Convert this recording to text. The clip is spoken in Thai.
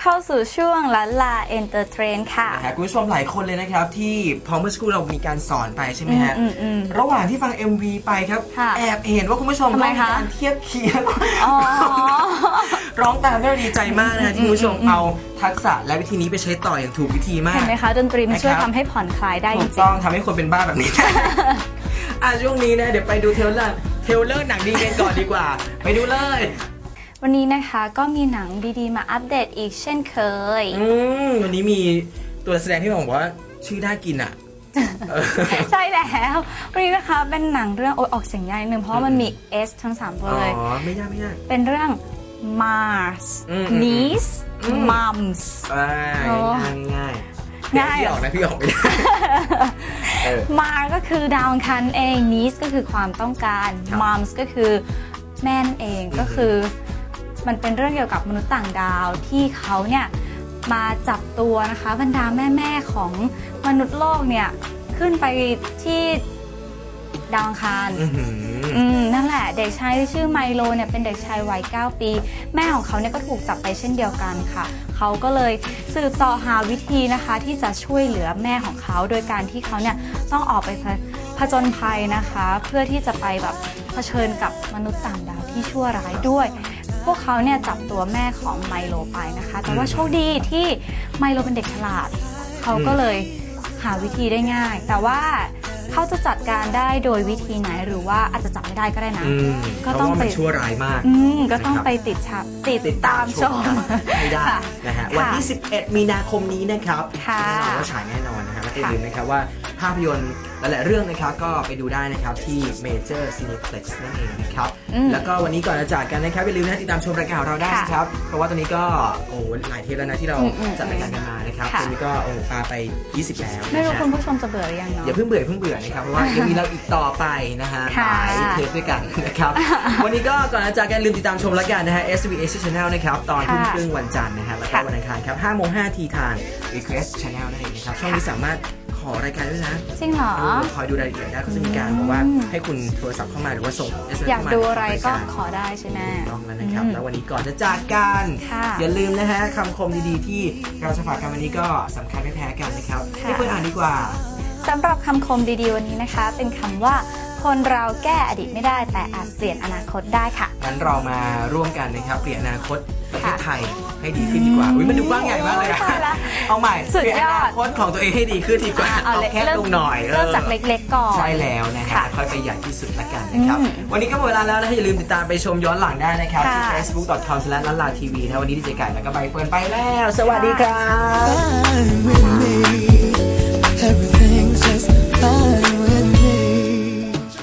เข้าสู่ช่วงลันลาเอนเตอร์เทรนค่ะนะฮะคุณผู้ชมหลายคนเลยนะครับ ที่พอเมื่อสักครู่เรามีการสอนไปใช่ไหมฮะอืมอืมอืมระหว่างที่ฟัง MV ไปครับ ค่ะแอบเห็นว่าคุณผู้ชมทำก็ไมมีคะ การเทียบเคียง อ๋อ ร้องตามได้ดีใจมากนะฮะที่คุณผู้ชมเอาทักษะและวิธีนี้ไปใช้ต่ออย่างถูกวิธีมาก เห็นไหมคะ ดนตรีมันช่วยนะครับ ทำให้ผ่อนคลายได้จถูริกง ต้องทำให้คนเป็นบ้าแบบนี้ อะช่วงนี้นะเดี๋ยวไปดูเทรลเลอร์เทรลเลอร์หนังดีกันก่อนดีกว่า ไปดูเลยๆ วันนี้นะคะก็มีหนังดีๆ มาอัปเดตอีกเช่นเคย อืมวันนี้มีตัวแสดงที่บอกว่าชื่อน่ากินอะเออใช่แล้ววันนี้นะคะเป็นหนังเรื่องโอยออกเสียงยากนิดนึงเพราะว่ามันมี S ทั้ง3ตัวอ๋เลยอไม่ยากไม่ยาก เป็นเรื่อง Mars อืมอืม Niece อืม Mums อ่าโอ้ง่ายง่ายง่าย พี่ออกนะพี่ออกไม่ได้เออมาก็คือดาวอังคารเอง Niece ก็คือความต้องการครับ Mums ก็คือแม่นั่นเองก็คือ มันเป็นเรื่องเกี่ยวกับมนุษย์ต่างดาวที่เขาเนี่ยมาจับตัวนะคะบรรดาแม่ๆของมนุษย์โลกเนี่ยขึ้นไปที่ดาวอังคารอื้อหืออืมนั่นแหละเด็กชายที่ชื่อไมโลเนี่ยเป็นเด็กชายวัย 9 ปี แม่ของเขาเนี่ยก็ถูกจับไปเช่นเดียวกันค่ะ เขาก็เลยสืบเสอหาวิธีนะคะ ที่จะช่วยเหลือแม่ของเขา โดยการที่เขาเนี่ยต้องออกไปผผจญภัยนะคะ เพื่อที่จะไปแบบเผชิญกับมนุษย์ต่างดาวที่ชั่วร้ายด้วย พวกเขาเนี่ยจับตัวแม่ของไมโลไปนะคะ แต่ว่าโชคดีที่ไมโลเป็นเด็กฉลาด เขาก็เลยหาวิธีได้ง่าย แต่ว่าเขาจะจัดการได้โดยวิธีไหนหรือว่าอาจจะจับไม่ได้ก็ได้นะ อืมก็เพต้อราะงว่าไป มันชั่วร้ายมาก อืมก็ต้องนะครับไปติดชาติดติดตามชมกันไม่ได้ค่ะนะฮะค่ะวันที่ 11 มีนาคมนี้นะครับค่ะแน่นอนว่าฉายแน่นอนนะฮะและอย่าค่ะลืมนะครับว่าภาพยนตร์ หลายๆเรื่องนะครับก็ไปดูได้นะครับที่ Major Cineplex นั่นเองนะครับ อืม แล้วก็วันนี้ก่อนจะจากกันนะครับอย่าลืมนะติดตามชมรายการของเราได้ค่ะนะครับ เพราะว่าตอนนี้ก็โอ้หลายเทปแล้วนะที่เราอืมอืมจัดรายการกันมานะครับค่ะ ตอนนี้ก็โอ้ปาไป 20 แล้วไม่รู้นะฮะคุณผู้ชมจะเบื่อหรือยังเนาะอย่าเพิ่งเบื่ออย่าเพิ่งเบื่อนะครับเพราะว่ายังมีเราอีกต่อไปนะฮะหค่ะ ลายเทปด้วยกันนะครับ วันนี้ก็ก่อนจะจากกันลืมติดตามชมรายการนะฮะ s อ s Channel นะครับตอนทุ่มค่ะครึ่งวันจันทร์นะครับแล้วก็ค่ะวันอังคารครับ5โมง5ทีทาง Request Channel นั่นเองนะครับช่องนี้สามารถ ขอรายการด้วยนะจริงเหรอเออคอยดูรายละเอียดได้เขาจะมีการบอกว่าให้คุณโทรศัพท์เข้ามาหรือว่าส่ง SMS อยากเข้ามาดูอะไรก็ในายารขอได้ใช่ไหมถูกต้องแล้วนะครับอืมแล้ววันนี้ก่อนจะจากกันค่ะอย่าลืมนะฮะคำคมดีๆ ที่เราจะฝากกันวันนี้ก็สำคัญไม่แพ้กันนะครับค่ะให้เพื่อนอ่านดีกว่าสำหรับคำคมดีๆวันนี้นะคะ เป็นคำว่าคนเราแก้อดีตไม่ได้แต่อาจเปลี่ยนอนาคตได้ค่ะงั้นเรามาร่วมกันนะครับเปลี่ยนอนาคต ประเทศค่ะไทยให้ดีขึ้นดีกว่าอุ้ยมันดูกว้างใหญ่มากเลยอะโอ้ยตายละเอาใหม่สุดเปลี่ยนยออดนาคตของตัวเองให้ดีขึ้นดีกว่าเอาเอาเลยแค่เริ่มลงหน่อยเริ่มจากเล็กๆก่อน ใช่แล้วนะฮะค่ะค่อยไปใหญ่ที่สุดละกันนะครับอืมวันนี้ก็หมดเวลาแล้วนะฮะอย่าลืมติดตามไปชมย้อนหลังได้นะครับ ที่ ค่ะ facebook.com/lalaTV นะวันนี้ดีเจไก่แล้วก็ใบเฟิร์นไปแล้ว สวัสดีครับ when